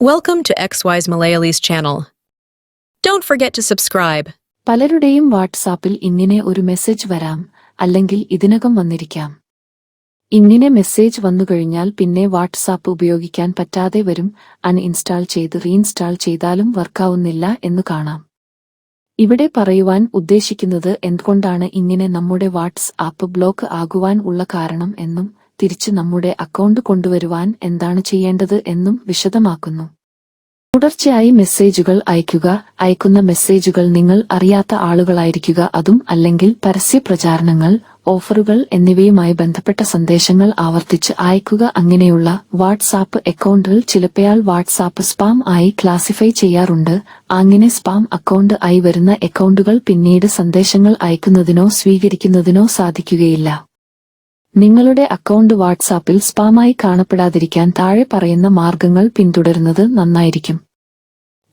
Welcome to XY's Malayali's channel. Don't forget to subscribe. പലരുടെയും വാട്സാപ്പിൽ ഇങ്ങനെ ഒരു മെസ്സേജ് വരാം അല്ലെങ്കിൽ ഇതിനകം വന്നിരിക്കാം ഇങ്ങനെ മെസ്സേജ് വന്നുകഴിഞ്ഞാൽ പിന്നെ വാട്സാപ്പ് ഉപയോഗിക്കാൻ പറ്റാതെ വരും അൺഇൻസ്റ്റാൾ ചെയ്ത് റീഇൻസ്റ്റാൾ ചെയ്താലും വർക്കാവുന്നില്ല എന്ന് കാണാം ഇവിടെ പറയുവാൻ ഉദ്ദേശിക്കുന്നത് എന്തുകൊണ്ടാണ് ഇങ്ങനെ നമ്മുടെ വാട്സ് ആപ്പ് ബ്ലോക്ക് ആകുവാൻ ഉള്ള കാരണം എന്നും തിരിച്ച് നമ്മുടെ അക്കൗണ്ട് കൊണ്ടുവരുവാൻ എന്താണ് ചെയ്യേണ്ടത് എന്നും വിശദമാക്കുന്നു. തുടർച്ചയായി മെസ്സേജുകൾ അയക്കുക അയക്കുന്ന മെസ്സേജുകൾ നിങ്ങൾ അറിയാത്ത ആളുകളായിരിക്കുക അതും അല്ലെങ്കിൽ പരസ്യ പ്രചാരണങ്ങൾ ഓഫറുകൾ എന്നിവയുമായി ബന്ധപ്പെട്ട സന്ദേശങ്ങൾ ആവർത്തിച്ച് അയക്കുക അങ്ങനെയുള്ള വാട്സാപ്പ് അക്കൗണ്ടുകൾ ചിലപ്പോൾ വാട്സാപ്പ് സ്പാം ആയി ക്ലാസിഫൈ ചെയ്യാറുണ്ട്. അങ്ങനെ സ്പാം അക്കൗണ്ട് ആയി വരുന്ന അക്കൗണ്ടുകൾ പിന്നീട് സന്ദേശങ്ങൾ അയക്കുന്നതിനോ സ്വീകരിക്കുന്നതിനോ സാധിക്കുകയില്ല. നിങ്ങളുടെ അക്കൗണ്ട് വാട്സാപ്പിൽ സ്പാമായി കാണപ്പെടാതിരിക്കാൻ താഴെ പറയുന്ന മാർഗങ്ങൾ പിന്തുടരുന്നത് നന്നായിരിക്കും.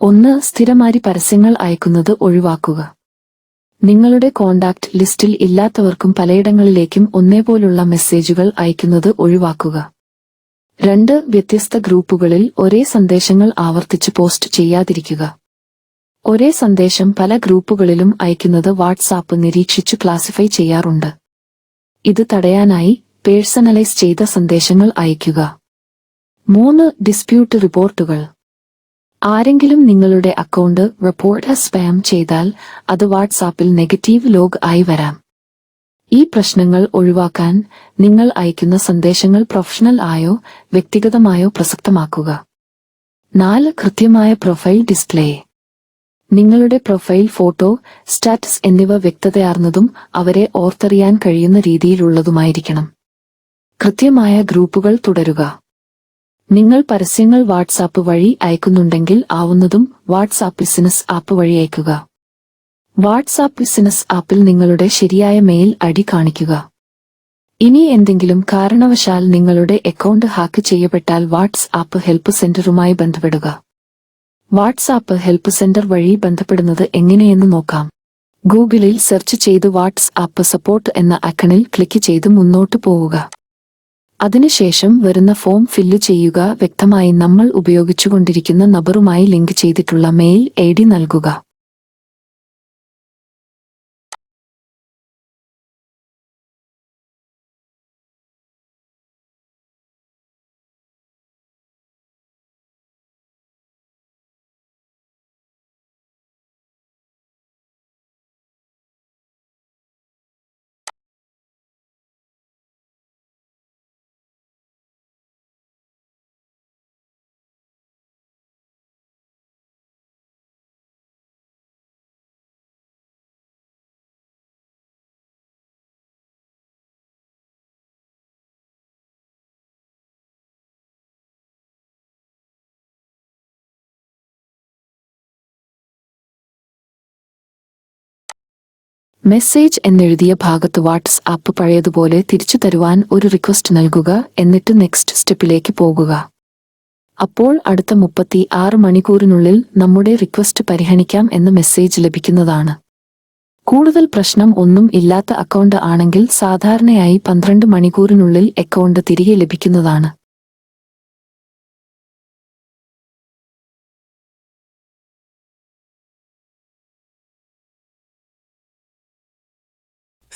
ഒന്ന് സ്ഥിരമായി പരസ്യങ്ങൾ അയക്കുന്നത് ഒഴിവാക്കുക. നിങ്ങളുടെ കോണ്ടാക്ട് ലിസ്റ്റിൽ ഇല്ലാത്തവർക്കും പലയിടങ്ങളിലേക്കും ഒന്നേപോലുള്ള മെസ്സേജുകൾ അയക്കുന്നത് ഒഴിവാക്കുക. രണ്ട് വ്യത്യസ്ത ഗ്രൂപ്പുകളിൽ ഒരേ സന്ദേശങ്ങൾ ആവർത്തിച്ച് പോസ്റ്റ് ചെയ്യാതിരിക്കുക. ഒരേ സന്ദേശം പല ഗ്രൂപ്പുകളിലും അയക്കുന്നത് വാട്സാപ്പ് നിരീക്ഷിച്ചു ക്ലാസിഫൈ ചെയ്യാറുണ്ട്. ഇത് തടയാനായി പേഴ്സണലൈസ് ചെയ്ത സന്ദേശങ്ങൾ അയയ്ക്കുക. മൂന്ന് ഡിസ്പ്യൂട്ട് റിപ്പോർട്ടുകൾ. ആരെങ്കിലും നിങ്ങളുടെ അക്കൗണ്ട് റിപ്പോർട്ട് സ്പാം ചെയ്താൽ അത് വാട്സാപ്പിൽ നെഗറ്റീവ് ലോഗ് ആയി വരാം. ഈ പ്രശ്നങ്ങൾ ഒഴിവാക്കാൻ നിങ്ങൾ അയക്കുന്ന സന്ദേശങ്ങൾ പ്രൊഫഷണൽ ആയോ വ്യക്തിഗതമായോ പ്രസക്തമാക്കുക. നാല് കൃത്യമായ പ്രൊഫൈൽ ഡിസ്പ്ലേ നിങ്ങളുടെ പ്രൊഫൈൽ ഫോട്ടോ സ്റ്റാറ്റസ് എന്നിവ വ്യക്തതയാർന്നതും അവരെ ഓർത്തറിയാൻ കഴിയുന്ന രീതിയിലുള്ളതുമായിരിക്കണം. കൃത്യമായ ഗ്രൂപ്പുകൾ തുടരുക. നിങ്ങൾ പരസ്യങ്ങൾ വാട്സാപ്പ് വഴി അയക്കുന്നുണ്ടെങ്കിൽ ആവുന്നതും വാട്സാപ്പ് ബിസിനസ് ആപ്പ് വഴി അയക്കുക. വാട്സാപ്പ് ബിസിനസ് ആപ്പിൽ നിങ്ങളുടെ ശരിയായ മെയിൽ അടി കാണിക്കുക. ഇനി എന്തെങ്കിലും കാരണവശാൽ നിങ്ങളുടെ അക്കൗണ്ട് ഹാക്ക് ചെയ്യപ്പെട്ടാൽ വാട്സ്ആപ്പ് ഹെൽപ്പ് സെന്ററുമായി ബന്ധപ്പെടുക. വാട്സാപ്പ് ഹെൽപ്പ് സെന്റർ വഴി ബന്ധപ്പെടുന്നത് എങ്ങനെയെന്ന് നോക്കാം. ഗൂഗിളിൽ സെർച്ച് ചെയ്ത് വാട്സ് ആപ്പ് സപ്പോർട്ട് എന്ന അക്കണിൽ ക്ലിക്ക് ചെയ്ത് മുന്നോട്ട് പോവുക. അതിനുശേഷം വരുന്ന ഫോം ഫില്ല് ചെയ്യുക വ്യക്തമായി നമ്മൾ ഉപയോഗിച്ചുകൊണ്ടിരിക്കുന്ന നമ്പറുമായി ലിങ്ക് ചെയ്തിട്ടുള്ള മെയിൽ ഐ നൽകുക. മെസ്സേജ് എന്നെഴുതിയ ഭാഗത്ത് വാട്സ് ആപ്പ് പഴയതുപോലെ തിരിച്ചു തരുവാൻ ഒരു റിക്വസ്റ്റ് നൽകുക എന്നിട്ട് നെക്സ്റ്റ് സ്റ്റെപ്പിലേക്ക് പോകുക. അപ്പോൾ അടുത്ത മുപ്പത്തി ആറ് മണിക്കൂറിനുള്ളിൽ നമ്മുടെ റിക്വസ്റ്റ് പരിഗണിക്കാം എന്ന മെസ്സേജ് ലഭിക്കുന്നതാണ്. കൂടുതൽ പ്രശ്നം ഒന്നും ഇല്ലാത്ത അക്കൗണ്ട് ആണെങ്കിൽ സാധാരണയായി പന്ത്രണ്ട് മണിക്കൂറിനുള്ളിൽ അക്കൗണ്ട് തിരികെ ലഭിക്കുന്നതാണ്.